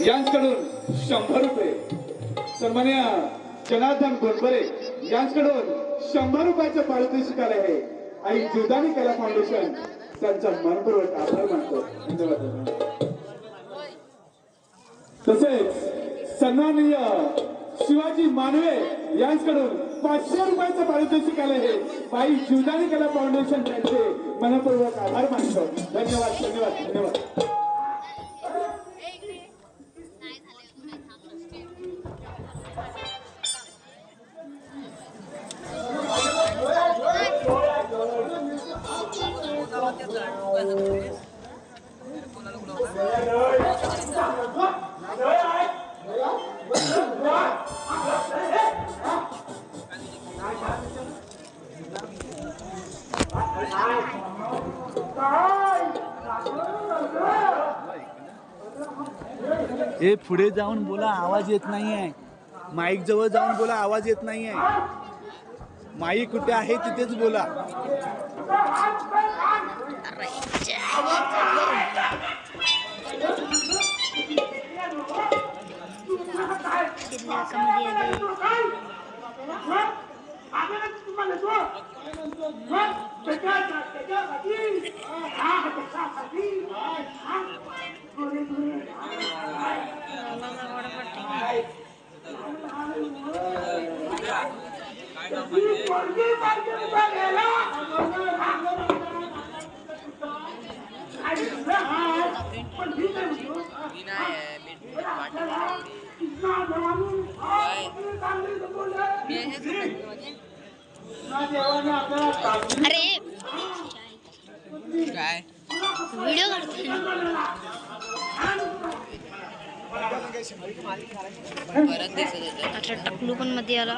यांच्याकडून शंभर रुपये. सन्मान्य जनार्दन गोंडबरे यांच्याकडून शंभर रुपयाचं पारितोषिक आलं आहे. आणि जुदानी कला फाउंडेशन त्यांचा मनपूर्वक आभार मानतो. धन्यवाद धन्यवाद. तसेच सन्माननीय शिवाजी मानवे यांच्याकडून पाचशे रुपयाचं पारितोषिक आलं आहे. बाई जुदानी कला फाउंडेशन त्यांचे मनपूर्वक आभार मानतो. धन्यवाद धन्यवाद धन्यवाद. हे पुढे जाऊन बोला आवाज येत नाही आहे माईक जवळ जाऊन बोला आवाज येत नाही आहे माईक कुठे आहे तिथेच बोला अरे! काय? व्हिडिओ काढतोय. అట్లా టక్కులు కొన్ని మధ్య అలా